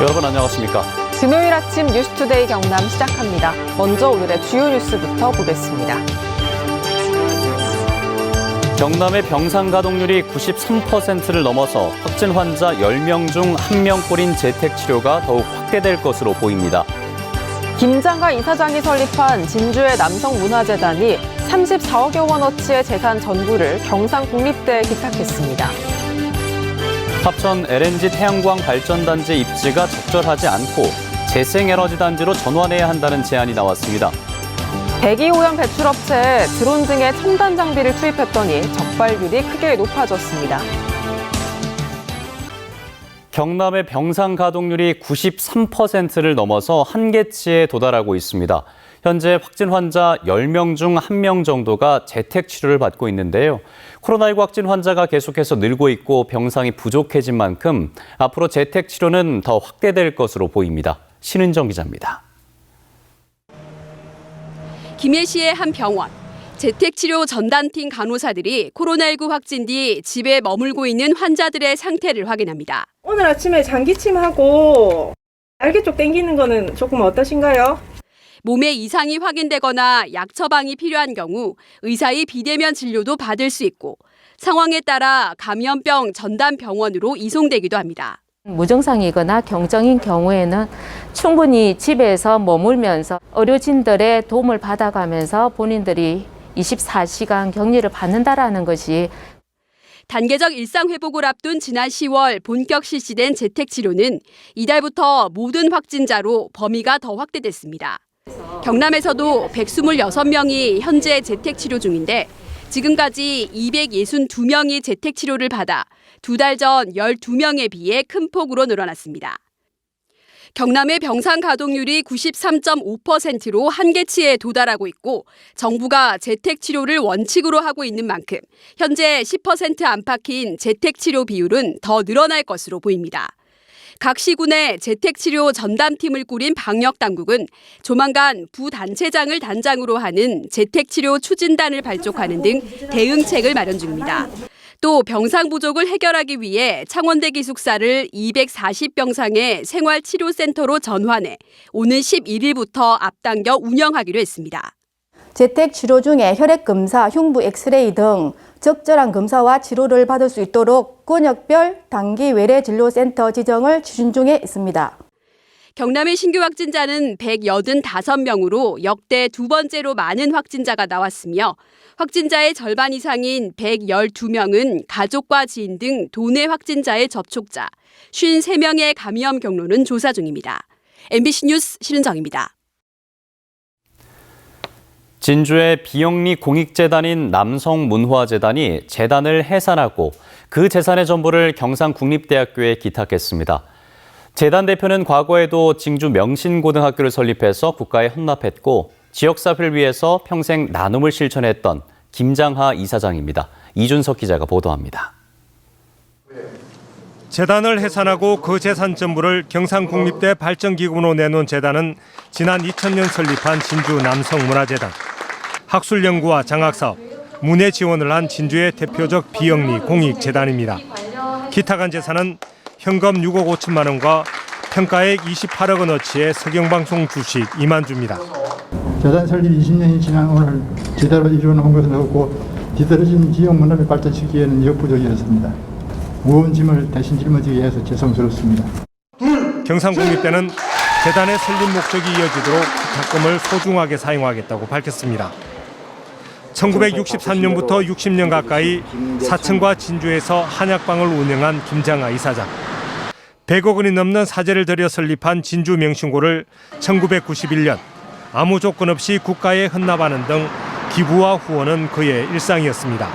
여러분 안녕하십니까? 금요일 아침 뉴스투데이 경남 시작합니다. 먼저 오늘의 주요 뉴스부터 보겠습니다. 경남의 병상 가동률이 93%를 넘어서 확진 환자 10명 중 1명꼴인 재택 치료가 더욱 확대될 것으로 보입니다. 김장가 이사장이 설립한 진주의 남성문화재단이 34억여 원어치의 재산 전부를 경상 국립대에 기탁했습니다. 합천 LNG 태양광 발전단지 입지가 적절하지 않고 재생에너지 단지로 전환해야 한다는 제안이 나왔습니다. 대기오염 배출업체에 드론 등의 첨단 장비를 투입했더니 적발률이 크게 높아졌습니다. 경남의 병상 가동률이 93%를 넘어서 한계치에 도달하고 있습니다. 현재 확진 환자 10명 중 1명 정도가 재택 치료를 받고 있는데요. 코로나19 확진 환자가 계속해서 늘고 있고 병상이 부족해진 만큼 앞으로 재택 치료는 더 확대될 것으로 보입니다. 신은정 기자입니다. 김해시의 한 병원. 재택치료 전담팀 간호사들이 코로나19 확진 뒤 집에 머물고 있는 환자들의 상태를 확인합니다. 오늘 아침에 장기침하고 날개 쪽 땡기는 거는 조금 어떠신가요? 몸에 이상이 확인되거나 약 처방이 필요한 경우 의사의 비대면 진료도 받을 수 있고 상황에 따라 감염병 전담 병원으로 이송되기도 합니다. 무증상이거나 경정인 경우에는 충분히 집에서 머물면서 의료진들의 도움을 받아가면서 본인들이 24시간 격리를 받는다라는 것이 단계적 일상 회복을 앞둔 지난 10월 본격 실시된 재택 치료는 이달부터 모든 확진자로 범위가 더 확대됐습니다. 경남에서도 126명이 현재 재택 치료 중인데 지금까지 262명이 재택 치료를 받아 두 달 전 12명에 비해 큰 폭으로 늘어났습니다. 경남의 병상 가동률이 93.5%로 한계치에 도달하고 있고 정부가 재택 치료를 원칙으로 하고 있는 만큼 현재 10% 안팎인 재택 치료 비율은 더 늘어날 것으로 보입니다. 각 시군의 재택치료 전담팀을 꾸린 방역당국은 조만간 부단체장을 단장으로 하는 재택치료 추진단을 발족하는 등 대응책을 마련 중입니다. 또 병상 부족을 해결하기 위해 창원대 기숙사를 240병상의 생활치료센터로 전환해 오는 11일부터 앞당겨 운영하기로 했습니다. 재택 치료 중에 혈액 검사, 흉부 엑스레이 등 적절한 검사와 치료를 받을 수 있도록 권역별 단기 외래 진료센터 지정을 추진 중에 있습니다. 경남의 신규 확진자는 185명으로 역대 두 번째로 많은 확진자가 나왔으며 확진자의 절반 이상인 112명은 가족과 지인 등 도내 확진자의 접촉자, 53명의 감염 경로는 조사 중입니다. MBC 뉴스 신은정입니다. 진주의 비영리 공익재단인 남성문화재단이 재단을 해산하고 그 재산의 전부를 경상국립대학교에 기탁했습니다. 재단 대표는 과거에도 진주 명신고등학교를 설립해서 국가에 헌납했고 지역사회를 위해서 평생 나눔을 실천했던 김장하 이사장입니다. 이준석 기자가 보도합니다. 재단을 해산하고 그 재산 전부를 경상국립대 발전기금으로 내놓은 재단은 지난 2000년 설립한 진주 남성문화재단. 학술 연구와 장학 사업, 문예 지원을 한 진주의 대표적 비영리 공익 재단입니다. 기탁한 재산은 현금 6억 5천만 원과 평가액 28억 원어치의 석영방송 주식 2만 주입니다. 재단 설립 20년이 지난 오늘 제대로 이루어놓은 것은 없고 뒤떨어진 지역 문화를 발전시키기에는 역부족이었습니다. 무거운 짐을 대신 짊어지기 위해서 죄송스럽습니다. 경상국립대는 재단의 설립 목적이 이어지도록 기탁금을 소중하게 사용하겠다고 밝혔습니다. 1963년부터 60년 가까이 사천과 진주에서 한약방을 운영한 김장하 이사장. 100억 원이 넘는 사재를 들여 설립한 진주 명신고를 1991년 아무 조건 없이 국가에 헌납하는 등 기부와 후원은 그의 일상이었습니다.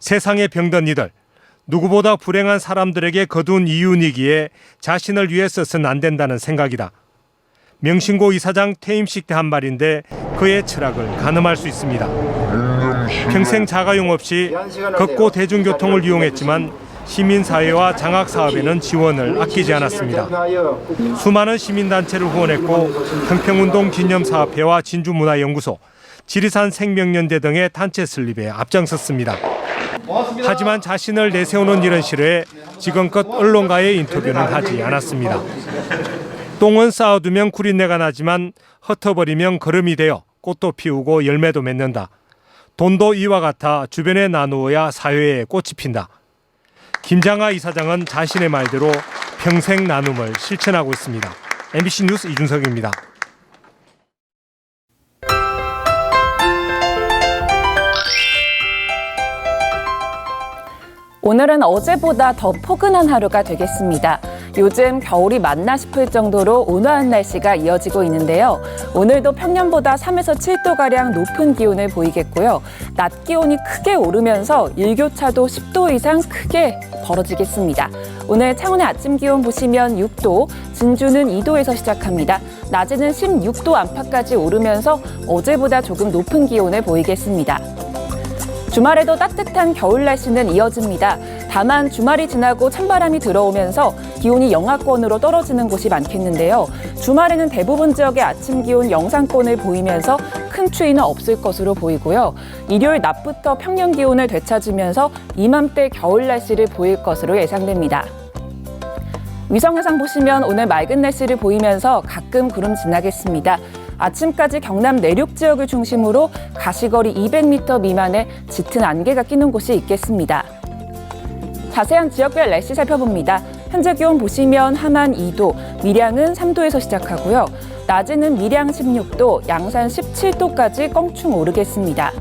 세상에 병든 이들, 누구보다 불행한 사람들에게 거둔 이윤이기에 자신을 위해 써서는 안 된다는 생각이다. 명신고 이사장 퇴임식 때 한 말인데 그의 철학을 가늠할 수 있습니다. 평생 자가용 없이 걷고 대중교통을 이용했지만 시민사회와 장학사업에는 지원을 아끼지 않았습니다. 수많은 시민단체를 후원했고 평평운동 기념사업회와 진주문화연구소, 지리산 생명연대 등의 단체 설립에 앞장섰습니다. 하지만 자신을 내세우는 일은 싫어해 지금껏 언론과의 인터뷰는 하지 않았습니다. 똥은 쌓아두면 구린내가 나지만 흩어버리면 거름이 되어 꽃도 피우고 열매도 맺는다. 돈도 이와 같아 주변에 나누어야 사회에 꽃이 핀다. 김장하 이사장은 자신의 말대로 평생 나눔을 실천하고 있습니다. MBC 뉴스 이준석입니다. 오늘은 어제보다 더 포근한 하루가 되겠습니다. 요즘 겨울이 맞나 싶을 정도로 온화한 날씨가 이어지고 있는데요. 오늘도 평년보다 3에서 7도가량 높은 기온을 보이겠고요. 낮 기온이 크게 오르면서 일교차도 10도 이상 크게 벌어지겠습니다. 오늘 창원의 아침 기온 보시면 6도, 진주는 2도에서 시작합니다. 낮에는 16도 안팎까지 오르면서 어제보다 조금 높은 기온을 보이겠습니다. 주말에도 따뜻한 겨울 날씨는 이어집니다. 다만 주말이 지나고 찬바람이 들어오면서 기온이 영하권으로 떨어지는 곳이 많겠는데요. 주말에는 대부분 지역의 아침 기온 영상권을 보이면서 큰 추위는 없을 것으로 보이고요. 일요일 낮부터 평년 기온을 되찾으면서 이맘때 겨울 날씨를 보일 것으로 예상됩니다. 위성 해상 보시면 오늘 맑은 날씨를 보이면서 가끔 구름 지나겠습니다. 아침까지 경남 내륙 지역을 중심으로 가시거리 200m 미만의 짙은 안개가 끼는 곳이 있겠습니다. 자세한 지역별 날씨 살펴봅니다. 현재 기온 보시면 함안 2도, 밀양은 3도에서 시작하고요. 낮에는 밀양 16도, 양산 17도까지 껑충 오르겠습니다.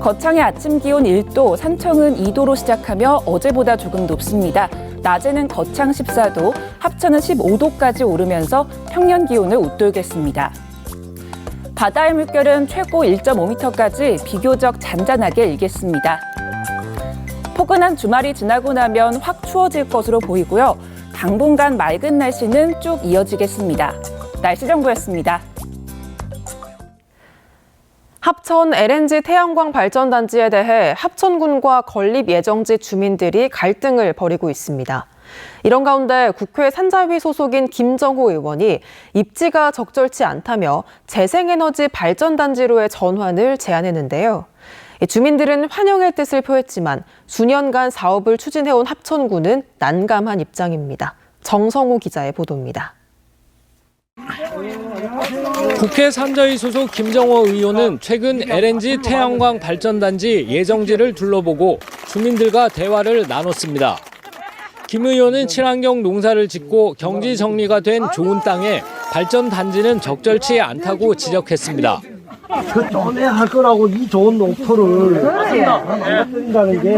거창의 아침 기온 1도, 산청은 2도로 시작하며 어제보다 조금 높습니다. 낮에는 거창 14도, 합천은 15도까지 오르면서 평년 기온을 웃돌겠습니다. 바다의 물결은 최고 1.5m까지 비교적 잔잔하게 일겠습니다. 포근한 주말이 지나고 나면 확 추워질 것으로 보이고요. 당분간 맑은 날씨는 쭉 이어지겠습니다. 날씨 정보였습니다. 합천 LNG 태양광 발전단지에 대해 합천군과 건립 예정지 주민들이 갈등을 벌이고 있습니다. 이런 가운데 국회 산자위 소속인 김정호 의원이 입지가 적절치 않다며 재생에너지 발전단지로의 전환을 제안했는데요. 주민들은 환영의 뜻을 표했지만 수년간 사업을 추진해온 합천군은 난감한 입장입니다. 정성호 기자의 보도입니다. 국회 산자위 소속 김정호 의원은 최근 LNG 태양광 발전단지 예정지를 둘러보고 주민들과 대화를 나눴습니다. 김 의원은 친환경 농사를 짓고 경지 정리가 된 좋은 땅에 발전 단지는 적절치 않다고 지적했습니다. 그 전에 할 거라고 이 좋은 농토를 안 된다는 게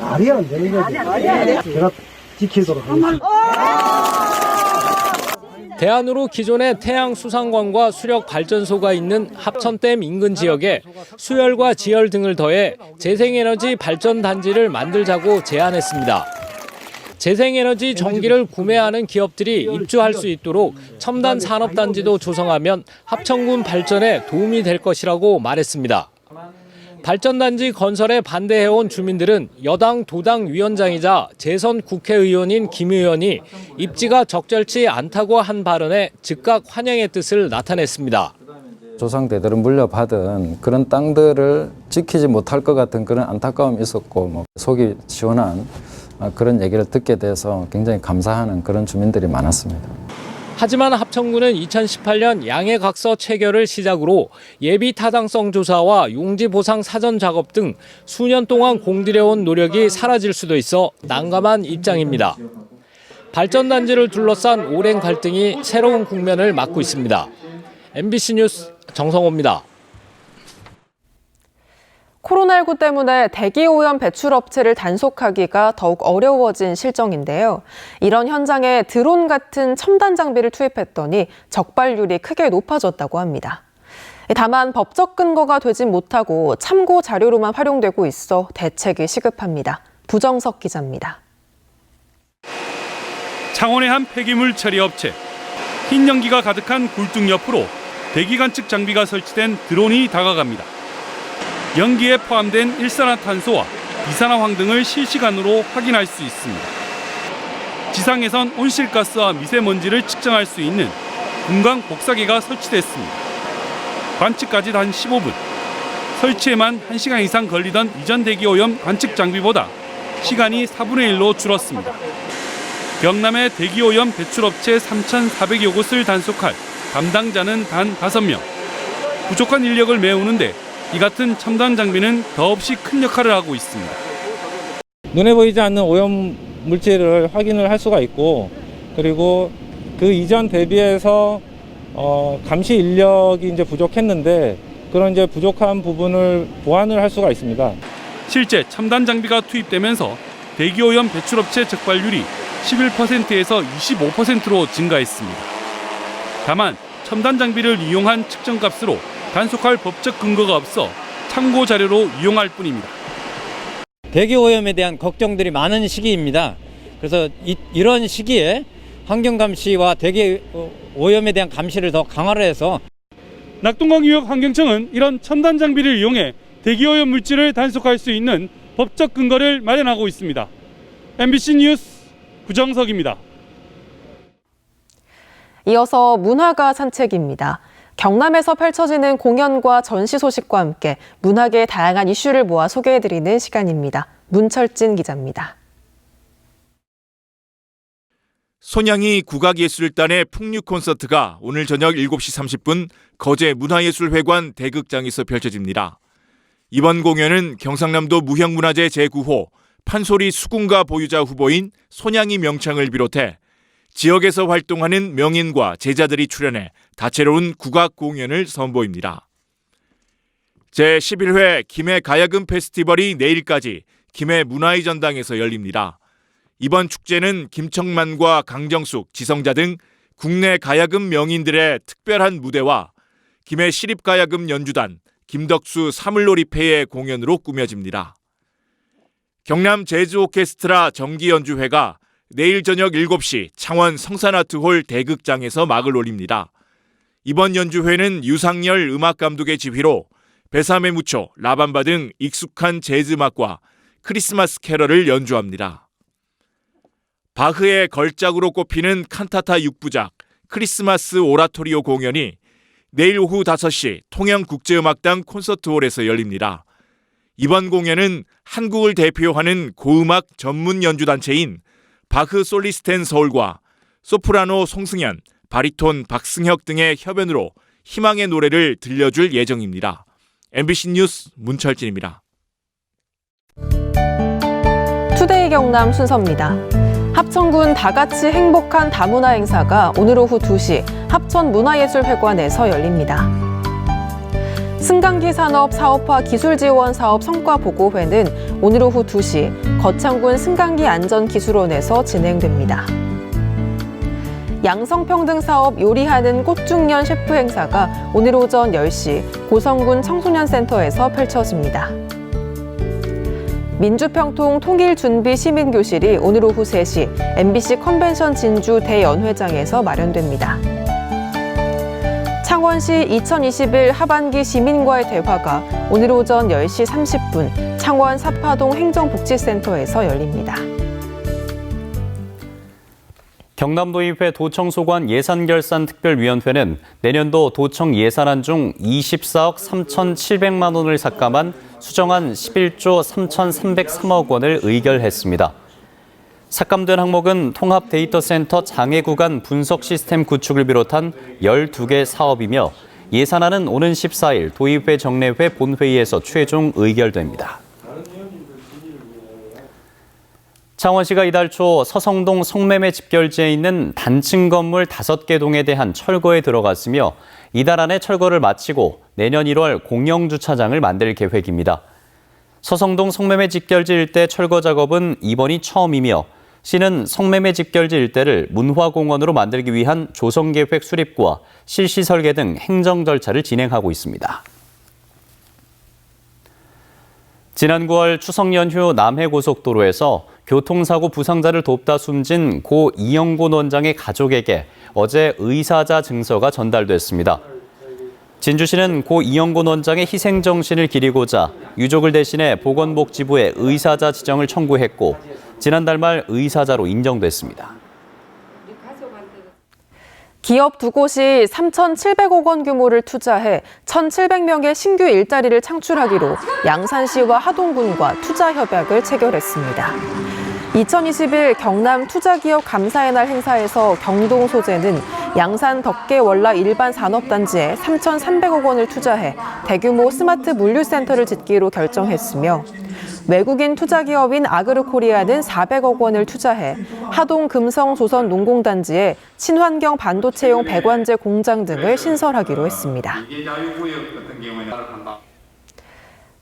말이 안 되는 거죠. 제가 지키도록 하겠습니다. 대안으로 기존의 태양 수상관과 수력 발전소가 있는 합천댐 인근 지역에 수열과 지열 등을 더해 재생에너지 발전 단지를 만들자고 제안했습니다. 재생에너지 전기를 구매하는 기업들이 입주할 수 있도록 첨단 산업단지도 조성하면 합천군 발전에 도움이 될 것이라고 말했습니다. 발전단지 건설에 반대해온 주민들은 여당 도당 위원장이자 재선 국회의원인 김 의원이 입지가 적절치 않다고 한 발언에 즉각 환영의 뜻을 나타냈습니다. 조상대대로 물려받은 그런 땅들을 지키지 못할 것 같은 그런 안타까움이 있었고 뭐 속이 시원한 그런 얘기를 듣게 돼서 굉장히 감사하는 그런 주민들이 많았습니다. 하지만 합천군은 2018년 양해각서 체결을 시작으로 예비 타당성 조사와 용지 보상 사전 작업 등 수년 동안 공들여온 노력이 사라질 수도 있어 난감한 입장입니다. 발전단지를 둘러싼 오랜 갈등이 새로운 국면을 맞고 있습니다. MBC 뉴스 정성호입니다. 코로나19 때문에 대기오염 배출 업체를 단속하기가 더욱 어려워진 실정인데요. 이런 현장에 드론 같은 첨단 장비를 투입했더니 적발률이 크게 높아졌다고 합니다. 다만 법적 근거가 되진 못하고 참고 자료로만 활용되고 있어 대책이 시급합니다. 부정석 기자입니다. 창원의 한 폐기물 처리 업체. 흰 연기가 가득한 굴뚝 옆으로 대기 관측 장비가 설치된 드론이 다가갑니다. 연기에 포함된 일산화탄소와 이산화황 등을 실시간으로 확인할 수 있습니다. 지상에선 온실가스와 미세먼지를 측정할 수 있는 분광 복사기가 설치됐습니다. 관측까지 단 15분. 설치에만 1시간 이상 걸리던 이전 대기 오염 관측 장비보다 시간이 4분의 1로 줄었습니다. 경남의 대기 오염 배출업체 3,400여 곳을 단속할 담당자는 단 5명. 부족한 인력을 메우는데 이 같은 첨단 장비는 더없이 큰 역할을 하고 있습니다. 눈에 보이지 않는 오염 물질을 확인을 할 수가 있고 그리고 그 이전 대비해서 어, 감시 인력이 이제 부족했는데 그런 이제 부족한 부분을 보완을 할 수가 있습니다. 실제 첨단 장비가 투입되면서 대기 오염 배출업체 적발률이 11%에서 25%로 증가했습니다. 다만 첨단 장비를 이용한 측정값으로 단속할 법적 근거가 없어 참고 자료로 이용할 뿐입니다. 대기 오염에 대한 걱정들이 많은 시기입니다. 그래서 이, 이런 시기에 환경 감시와 대기 오염에 대한 감시를 더 강화를 해서 낙동강유역 환경청은 이런 첨단 장비를 이용해 대기 오염 물질을 단속할 수 있는 법적 근거를 마련하고 있습니다. MBC 뉴스 구정석입니다. 이어서 문화가 산책입니다. 경남에서 펼쳐지는 공연과 전시 소식과 함께 문학의 다양한 이슈를 모아 소개해드리는 시간입니다. 문철진 기자입니다. 손양이 국악예술단의 풍류 콘서트가 오늘 저녁 7시 30분 거제 문화예술회관 대극장에서 펼쳐집니다. 이번 공연은 경상남도 무형문화재 제9호 판소리 수군가 보유자 후보인 손양이 명창을 비롯해 지역에서 활동하는 명인과 제자들이 출연해 다채로운 국악 공연을 선보입니다. 제11회 김해 가야금 페스티벌이 내일까지 김해 문화의 전당에서 열립니다. 이번 축제는 김청만과 강정숙, 지성자 등 국내 가야금 명인들의 특별한 무대와 김해 시립가야금 연주단, 김덕수 사물놀이패의 공연으로 꾸며집니다. 경남 제주 오케스트라 정기 연주회가 내일 저녁 7시 창원 성산아트홀 대극장에서 막을 올립니다. 이번 연주회는 유상열 음악감독의 지휘로 배삼의 무초, 라밤바 등 익숙한 재즈 음악과 크리스마스 캐럴을 연주합니다. 바흐의 걸작으로 꼽히는 칸타타 6부작 크리스마스 오라토리오 공연이 내일 오후 5시 통영국제음악당 콘서트홀에서 열립니다. 이번 공연은 한국을 대표하는 고음악 전문 연주단체인 바흐 솔리스텐 서울과 소프라노 송승현, 바리톤 박승혁 등의 협연으로 희망의 노래를 들려줄 예정입니다. MBC 뉴스 문철진입니다. 투데이 경남 순서입니다. 합천군 다같이 행복한 다문화 행사가 오늘 오후 2시 합천문화예술회관에서 열립니다. 승강기 산업 사업화 기술 지원 사업 성과 보고회는 오늘 오후 2시 거창군 승강기 안전기술원에서 진행됩니다. 양성평등 사업 요리하는 꽃중년 셰프 행사가 오늘 오전 10시 고성군 청소년센터에서 펼쳐집니다. 민주평통 통일준비 시민교실이 오늘 오후 3시 MBC 컨벤션 진주 대연회장에서 마련됩니다. 창원시 2021 하반기 시민과의 대화가 오늘 오전 10시 30분 창원 사파동 행정복지센터에서 열립니다. 경남도의회 도청소관 예산결산 특별위원회는 내년도 도청 예산안 중 24억 3,700만 원을 삭감한 수정안 11조 3,303억 원을 의결했습니다. 삭감된 항목은 통합 데이터 센터 장애 구간 분석 시스템 구축을 비롯한 12개 사업이며 예산안은 오는 14일 도의회 정례회 본회의에서 최종 의결됩니다. 창원시가 이달 초 서성동 성매매 집결지에 있는 단층 건물 5개 동에 대한 철거에 들어갔으며 이달 안에 철거를 마치고 내년 1월 공영 주차장을 만들 계획입니다. 서성동 성매매 집결지 일대 철거 작업은 이번이 처음이며 시는 성매매 집결지 일대를 문화공원으로 만들기 위한 조성계획 수립과 실시 설계 등 행정 절차를 진행하고 있습니다. 지난 9월 추석 연휴 남해 고속도로에서 교통사고 부상자를 돕다 숨진 고 이영곤 원장의 가족에게 어제 의사자 증서가 전달됐습니다. 진주시는 고 이영곤 원장의 희생 정신을 기리고자 유족을 대신해 보건복지부에 의사자 지정을 청구했고 지난달 말 의사자로 인정됐습니다. 기업 두 곳이 3,700억 원 규모를 투자해 1,700명의 신규 일자리를 창출하기로 양산시와 하동군과 투자 협약을 체결했습니다. 2021 경남 투자기업 감사의 날 행사에서 경동 소재는 양산 덕계 월라 일반 산업단지에 3,300억 원을 투자해 대규모 스마트 물류센터를 짓기로 결정했으며 외국인 투자 기업인 아그르코리아는 400억 원을 투자해 하동 금성 조선 농공단지에 친환경 반도체용 배관제 공장 등을 신설하기로 했습니다.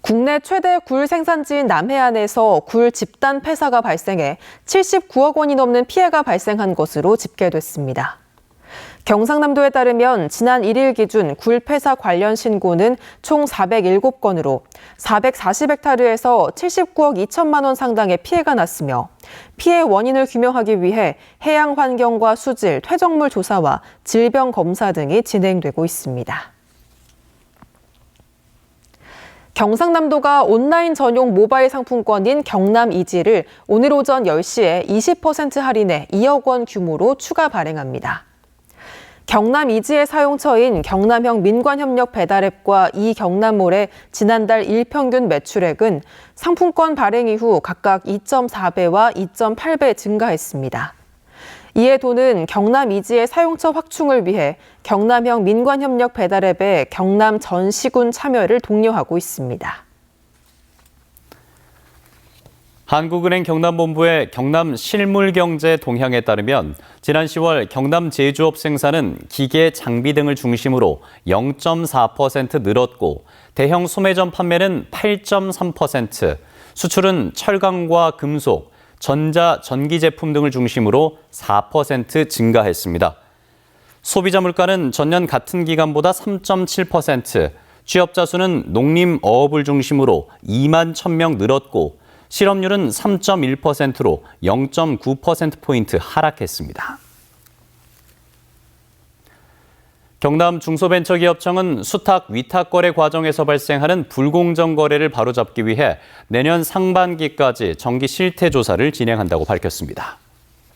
국내 최대 굴 생산지인 남해안에서 굴 집단 폐사가 발생해 79억 원이 넘는 피해가 발생한 것으로 집계됐습니다. 경상남도에 따르면 지난 1일 기준 굴 폐사 관련 신고는 총 407건으로 440헥타르에서 79억 2천만 원 상당의 피해가 났으며 피해 원인을 규명하기 위해 해양 환경과 수질, 퇴적물 조사와 질병 검사 등이 진행되고 있습니다. 경상남도가 온라인 전용 모바일 상품권인 경남 이지를 오늘 오전 10시에 20% 할인해 2억 원 규모로 추가 발행합니다. 경남 이지의 사용처인 경남형 민관협력 배달앱과 이 경남몰의 지난달 일평균 매출액은 상품권 발행 이후 각각 2.4배와 2.8배 증가했습니다. 이에 도는 경남 이지의 사용처 확충을 위해 경남형 민관협력 배달앱에 경남 전 시군 참여를 독려하고 있습니다. 한국은행 경남본부의 경남 실물경제 동향에 따르면 지난 10월 경남 제조업 생산은 기계, 장비 등을 중심으로 0.4% 늘었고 대형 소매점 판매는 8.3%, 수출은 철강과 금속, 전자, 전기 제품 등을 중심으로 4% 증가했습니다. 소비자 물가는 전년 같은 기간보다 3.7%, 취업자 수는 농림 어업을 중심으로 2만 1000명 늘었고 실업률은 3.1%로 0.9%포인트 하락했습니다. 경남 중소벤처기업청은 수탁 위탁 거래 과정에서 발생하는 불공정 거래를 바로잡기 위해 내년 상반기까지 정기 실태 조사를 진행한다고 밝혔습니다.